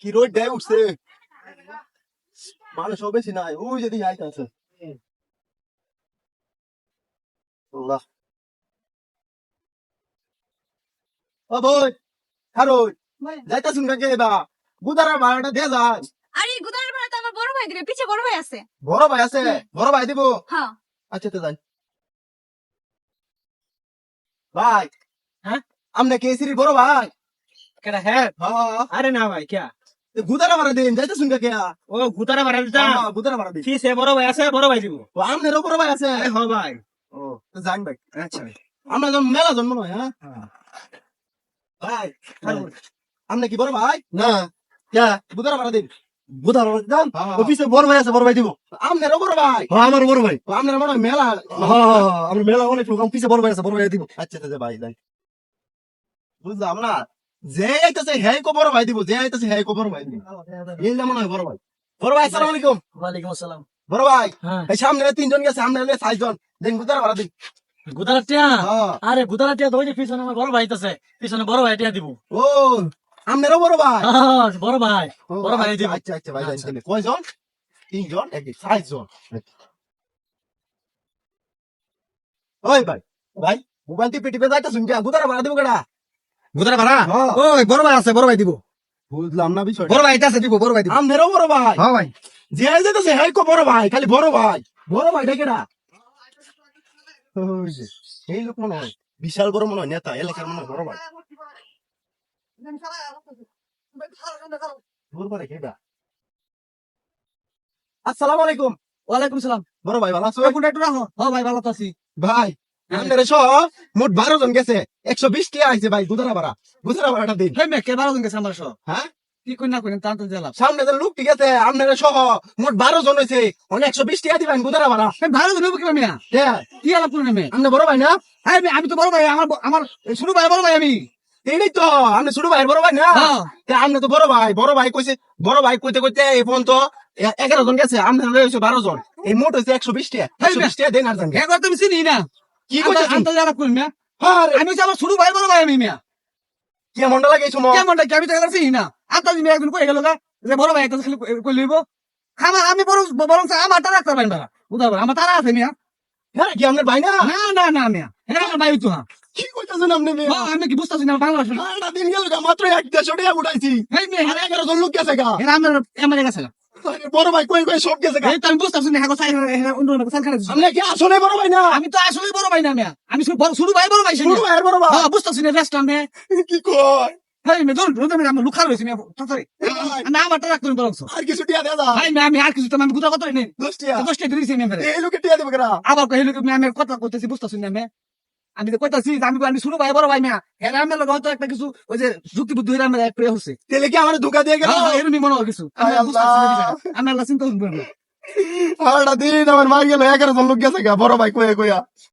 কি রোদ দেয় উঠছে মানুষও বেশি নাই। ওই যদি আইতাছে। আল্লাহ। ও বই হারো যাইতাছুন কাকে বা গুদারা ভাড়াটা দিয়ে যায় আরে গুদারের ভাড়া তো আমার বড় ভাই দিবে পিছে বড় ভাই আছে। বড় ভাই আছে? বড় ভাই দিব? হ্যাঁ। আচ্ছা তো যাই। ভাই হ্যাঁ? আমনে কেসিরি বড় ভাই? কেডা হ্যাঁ? হ্যাঁ। আরে না ভাই কে গুদারা ভাড়া দিন কাকে ও গুতারা বাড়া দিতা। গুদারা ভাড়া দিন। কি সে বড় ভাই আছে বড় ভাই দিব? ও আমনেরও বড় ভাই আছে। হ ভাই। ও তো ভাই। আচ্ছা ভাই। আমরা যখন মেলা জন্ম নয় হ্যাঁ? ভাই আমনে কি বড় ভাই? না। কে? গুদারা ভাড়া দিন। বুধার দাম হ্যাঁ। অফিসে বড় ভাই আছে বড় ভাই দিব। বড় ভাই। হ্যাঁ আমার বড় ভাই। আমনের মনে মেলা। হ্যাঁ হ্যাঁ, হ্যাঁ, মেলা অনেক লোক অফিসে বড় ভাই আছে বড় ভাই দিব। আচ্ছা আচ্ছা ভাই যাই বুঝলাম না। যে আইতাছে হ্যাঁ কো বড় ভাই দিব যে আইতাছে হ্যাঁ কো বড় ভাই দিব। এই হয় বড় ভাই। বড় ভাই আসসালামু আলাইকুম। ওয়ালাইকুম আসসালাম। বড় ভাই হ্যাঁ। এই সামনে তিনজন গেছে সামনে হলে চারজন। দিন গুদারা ভাড়া দিন গুতারা টিয়া? হ্যাঁ। আরে গুতারা তো ওই যে পিছনে আমার বড় ভাই আছে পিছনে বড় দিব। ও আমনেরও বড় ভাই। বড় ভাই। বড় ভাই দিব। আচ্ছা আচ্ছা ভাই আচ্ছা। জানি কয়জন? তিনজন? এক চারজন। ওই ভাই ভাই মোবাইল টিপে টিপে যাইতা শুনকে গুদারা ভাড়া দিব কেডা? বুধার ভাড়া। ওই বড় ভাই আছে বড় ভাই দিব। বুঝলাম না বিষয় বড় ভাই আছে দিব বড় ভাই দিব। বড় ভাই। হ্যাঁ ভাই। যে হ্যাঁ বড় ভাই খালি বড় ভাই। বড় ভাই ওই যে, এই লোক মনে হয়। বিশাল বড় মনে হয় নেতা এলাকার মনে হয় বড় ভাই। আসসালামু আলাইকুম। ওয়ালাইকুম সালাম। বড় ভাই ভালো আছো? কোনটা একটু রাখো। হ্যাঁ ভাই ভালো তো আছি। ভাই সহ মোট বারো জন গেছে। একশো বিশ আইছে ভাই গুদারা ভাড়া গুদারা ভাড়াটা দিন। হেই মে কে বারো জন গেছে আমার সব। হ্যাঁ? কি কই না তা তো জেলা। সামনে যে লোক ঠিক আছে আপনারা সহ মোট বারো জন হয়েছে অনেক একশো বিশ টাকা দিবেন গুদারা ভাড়া হেই ভালো জন কি মিয়া? কে? কি আলাপ করে মে আপনি বড় ভাই না? হ্যাঁ আমি তো বড় ভাই আমার আমার শুরু ভাই বড় ভাই আমি। এই তো আপনি ছোট ভাই বড় ভাই না? হ্যাঁ। তে আপনি তো বড় ভাই বড় ভাই কইছে বড় ভাই কইতে কইতে এই পর্যন্ত এ- এগারো জন গেছে আপনার হয়েছে বারো জন। এই মোট হয়েছে একশো বিশ টাকা একশো বিশ টাকা দেন আর তুমি চিনি না। কি কইছে আমি আলাপ করি মিয়া? আমি হচ্ছে আমার শুরু ভাই বড় ভাই আমি মিয়া। লাগে কেমনটা কি? আমি তো চিনি না। একদিন কই গেল যে বড় ভাই একটা খালি কই লইব। খাবার আমি বড় বরং আমার তারা রাখতে পারেন বাবা আমার তারা আছে মিয়া। হ্যাঁ কি আপনার ভাই না? না না না মিয়া। আমার ভাই তো হ্যাঁ কি কইতেছেন আপনি মেয়ে? আমি কি বুঝতেছি না বাংলা সারাটা দিন গেল মাত্র এক দেড়শো টাকা উঠাইছি। এই মেয়ে। এগারো জন লোক গেছে গা। আমার আমার গেছে আরে বড় ভাই কই কই সব গেছে আমি না হ্যাঁ অন্য অন্য সাল খারাপ আপনি কি আসলে বড় ভাই না? আমি তো আসলে বড় ভাই না শুরু ভাই বড় ভাই ভাই বড় ভাই? হ্যাঁ বুঝতেছি না রেস্টুরেন্টে কি আবার কথা করতেছি বুঝতেছি না মে আমি তো কইতাছি আমি আমি শুরু ভাই বড় ভাই মিয়া এরা আমি লগে হয়তো একটা কিছু ওই যে যুক্তি বুদ্ধি হইরা আমার এক প্রিয় হচ্ছে। তেলে কি আমার ধোকা দিয়ে গেল? এরমি মনে হয় কিছু। আমি আল্লাহ। চিন্তা করব না সারাটা দিন আমার মার গেল এগারো জন লোক গেছে গা বড় ভাই কয়ে কইয়া।